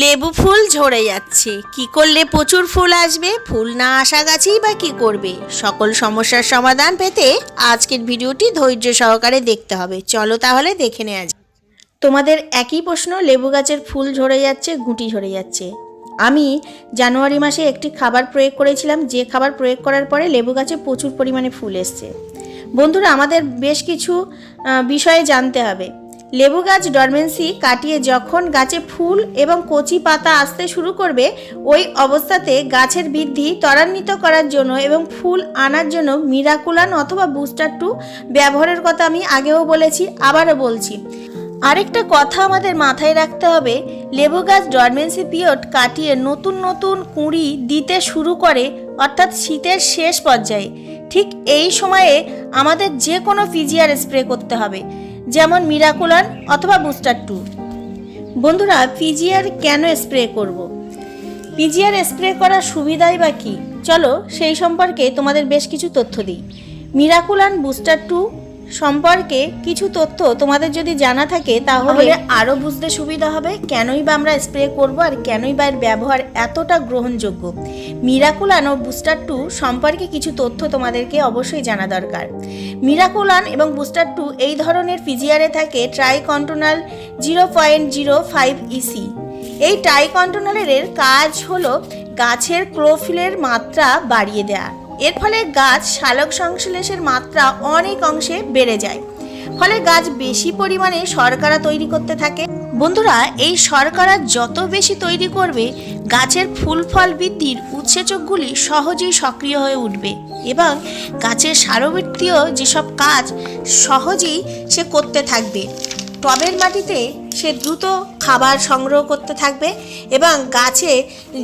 লেবু ফুল ঝরে যাচ্ছে। কি করলে প্রচুর ফুল আসবে? ফুল না আসা গাছেই বা কি করবে? সকল সমস্যার সমাধান পেতে আজকের ভিডিওটি ধৈর্য সহকারে দেখতে হবে। চলো তাহলে দেখে নেওয়া যাক। তোমাদের একই প্রশ্ন, লেবু গাছের ফুল ঝরে যাচ্ছে, গুটি ঝরে যাচ্ছে। আমি জানুয়ারি মাসে একটি খাবার প্রয়োগ করেছিলাম, যে খাবার প্রয়োগ করার পরে লেবু গাছে প্রচুর পরিমাণে ফুল এসছে। বন্ধুরা, আমাদের বেশ কিছু বিষয়ে জানতে হবে। লেবু গাছ ডরমেন্সি কাটিয়ে যখন গাছে ফুল এবং কচি পাতা আসতে শুরু করবে, ওই অবস্থাতে গাছের বৃদ্ধি ত্বরান্বিত করার জন্য এবং ফুল আনার জন্য মিরাকুলান অথবা বুস্টার টু ব্যবহারের কথা আমি আগেও বলেছি, আবারও বলছি। আরেকটা কথা আমাদের মাথায় রাখতে হবে লেবু গাছ ডরমেন্সি পিরিয়ড কাটিয়ে নতুন নতুন কুঁড়ি দিতে শুরু করে, অর্থাৎ শীতের শেষ পর্যায়ে। ঠিক এই সময়ে আমাদের যে কোনো ফিজিয়ার স্প্রে করতে হবে। যেমন মিরাকুলান অথবা বুস্টার টু। বন্ধুরা, পিজিআর কেন স্প্রে করব। পিজিআর স্প্রে করার সুবিধাই বা কী? চলো সেই সম্পর্কে তোমাদের বেশ কিছু তথ্য দিই। মিরাকুলান বুস্টার টু সম্পর্কে কিছু তথ্য তোমাদের যদি জানা থাকে তাহলে আরও বুঝতে সুবিধা হবে কেনই বা আমরা স্প্রে করব আর কেনই বা এর ব্যবহার এতটা গ্রহণযোগ্য। মিরাকুলান ও বুস্টার টু সম্পর্কে কিছু তথ্য তোমাদেরকে অবশ্যই জানা দরকার। মিরাকুলান এবং বুস্টার টু এই ধরনের ফিজিয়ারে থাকে triacontanol zero point zero five EC এই ট্রাইকন্টোনালের কাজ হলো গাছের ক্লোফিলের মাত্রা বাড়িয়ে দেয়া। এর ফলে গাছ শালক সংশ্লেষের মাত্রা অনেক অংশে বেড়ে যায়। ফলে গাছ বেশি পরিমাণে শর্করা তৈরি করতে থাকে। বন্ধুরা, এই শর্করা যত বেশি তৈরি করবে, গাছের ফুল ফল বৃদ্ধির উৎসেচকগুলি সহজেই সক্রিয় হয়ে উঠবে এবং গাছের সারবৃত্তীয় যেসব কাজ সহজেই সে করতে থাকবে। টবের মাটিতে সে দ্রুত খাবার সংগ্রহ করতে থাকবে এবং গাছে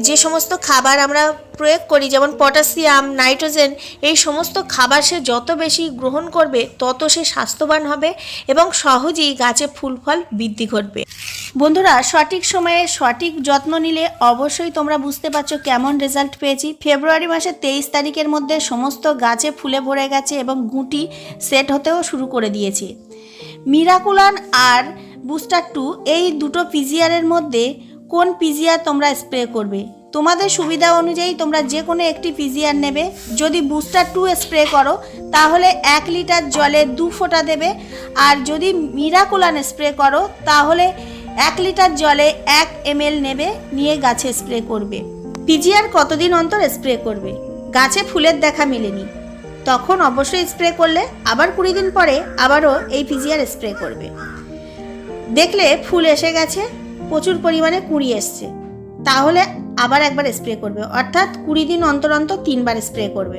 যে সমস্ত খাবার আমরা প্রয়োগ করি, যেমন পটাশিয়াম, নাইট্রোজেন, এই সমস্ত খাবার সে যত বেশি গ্রহণ করবে, তত সে স্বাস্থ্যবান হবে এবং সহজেই গাছে ফুল ফল বৃদ্ধি ঘটবে। বন্ধুরা, সঠিক সময়ে সঠিক যত্ন নিলে অবশ্যই তোমরা বুঝতে পারছ কেমন রেজাল্ট পেয়েছি। ফেব্রুয়ারি মাসের তেইশ তারিখের মধ্যে সমস্ত গাছে ফুলে ভরে গেছে এবং গুটি সেট হতেও শুরু করে দিয়েছে। মিরাকুলান আর বুস্টার টু এই দুটো পিজিআরের মধ্যে কোন পিজিআর তোমরা স্প্রে করবে? তোমাদের সুবিধা অনুযায়ী তোমরা যে কোনো একটি পিজিআর নেবে। যদি বুস্টার টু স্প্রে করো, তাহলে এক লিটার জলে দু ফোঁটা দেবে। আর যদি মিরাকুলান স্প্রে করো, তাহলে এক লিটার জলে এক এমএল নেবে, নিয়ে গাছে স্প্রে করবে। পিজিআর কতদিন অন্তর স্প্রে করবে? গাছে ফুলের দেখা মেলেনি। তখন অবশ্যই স্প্রে করলে আবার কুড়ি দিন পরে আবারও এই পিজিআর স্প্রে করবে। দেখলে ফুল এসে গেছে, প্রচুর পরিমাণে কুড়ি এসছে। তাহলে আবার একবার স্প্রে করবে, অর্থাৎ কুড়ি দিন অন্তর অন্তর তিনবার স্প্রে করবে।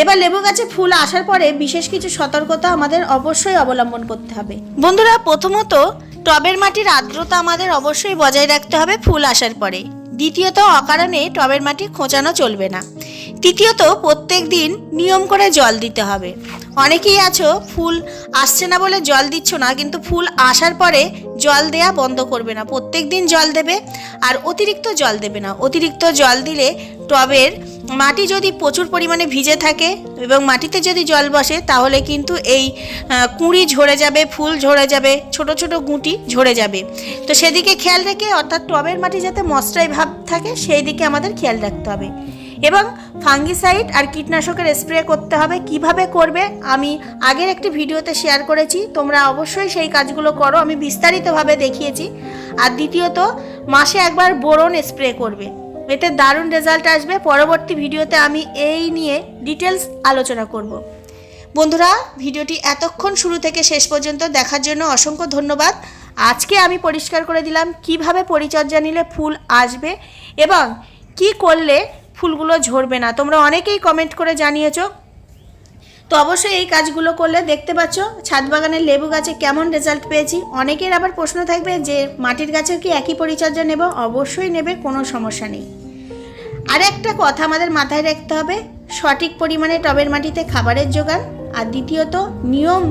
এবার লেবু গাছে ফুল আসার পরে বিশেষ কিছু সতর্কতা আমাদের অবশ্যই অবলম্বন করতে হবে। বন্ধুরা, প্রথমত টবের মাটির আর্দ্রতা আমাদের অবশ্যই বজায় রাখতে হবে ফুল আসার পরে। দ্বিতীয়ত অকারণে টবের মাটি খোঁচানো চলবে না। তৃতীয়ত, প্রত্যেক দিন নিয়ম করে জল দিতে হবে। অনেকেই আছো, ফুল আসছে না বলে জল দিচ্ছ না, কিন্তু ফুল আসার পরে জল দেয়া বন্ধ করবে না। প্রত্যেক দিন জল দেবে, আর অতিরিক্ত জল দেবে না। অতিরিক্ত জল দিলে টবের মাটি যদি প্রচুর পরিমাণে ভিজে থাকে এবং মাটিতে যদি জল বসে, তাহলে কিন্তু এই কুঁড়ি ঝরে যাবে, ফুল ঝরে যাবে, ছোট ছোট গুঁটি ঝরে যাবে। তো সেদিকে খেয়াল রেখে, অর্থাৎ টবের মাটি যাতে মশরাই ভাব থাকে সেই দিকে আমাদের খেয়াল রাখতে হবে। এবং ফাঙ্গিসাইড আর কীটনাশকের স্প্রে করতে হবে, কীভাবে করবে আমি আগের একটি ভিডিওতে শেয়ার করেছি, তোমরা অবশ্যই সেই কাজগুলো করো, আমি বিস্তারিতভাবে দেখিয়েছি। আর দ্বিতীয়ত, মাসে একবার বোরন স্প্রে করবে, এতে দারুণ রেজাল্ট আসবে, পরবর্তী ভিডিওতে আমি এই নিয়ে ডিটেলস আলোচনা করব। বন্ধুরা, ভিডিওটি এতক্ষণ শুরু থেকে শেষ পর্যন্ত দেখার জন্য অসংখ্য ধন্যবাদ। আজকে আমি পরিষ্কার করে দিলাম, কীভাবে পরিচর্যা নিলে ফুল আসবে এবং কি করলে ফুলগুলো ঝরবে না। তোমরা অনেকেই কমেন্ট করে জানিয়েছো। তো অবশ্যই এই কাজগুলো করলে দেখতে পাচ্ছ, ছাদ বাগানের লেবু গাছে কেমন রেজাল্ট পেয়েছি। অনেকের আবার প্রশ্ন থাকবে যে, মাটির গাছেও কি একই পরিচর্যা নেব? অবশ্যই নেবে, কোনো সমস্যা নেই। আর একটা কথা আমাদের মাথায় রাখতে হবে, সঠিক পরিমাণে টবের মাটিতে খাবারের যোগান। আর দ্বিতীয়ত, নিয়ম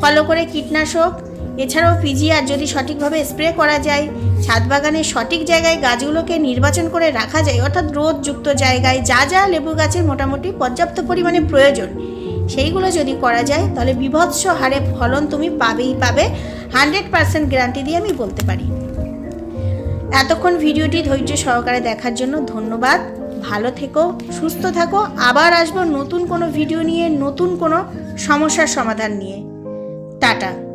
ফলো করে কীটনাশক এছাড়াও পিজিআর যদি সঠিকভাবে স্প্রে করা যায় ছাদ বাগানের সঠিক জায়গায় গাছগুলোকে নির্বাচন করে রাখা যায়, অর্থাৎ রোদযুক্ত জায়গায় যা যা লেবু গাছের মোটামুটি পর্যাপ্ত পরিমাণে প্রয়োজন, সেইগুলো যদি করা যায়, তাহলে বিভৎস হারে ফলন তুমি পাবেই পাবে। হান্ড্রেড পার্সেন্ট গ্যারান্টি দিয়ে আমি বলতে পারি। এতক্ষণ ভিডিওটি ধৈর্য সহকারে দেখার জন্য ধন্যবাদ। ভালো থেকো, সুস্থ থাকো। আবার আসব নতুন কোনো ভিডিও নিয়ে, নতুন কোনো সমস্যার সমাধান নিয়ে। টাটা।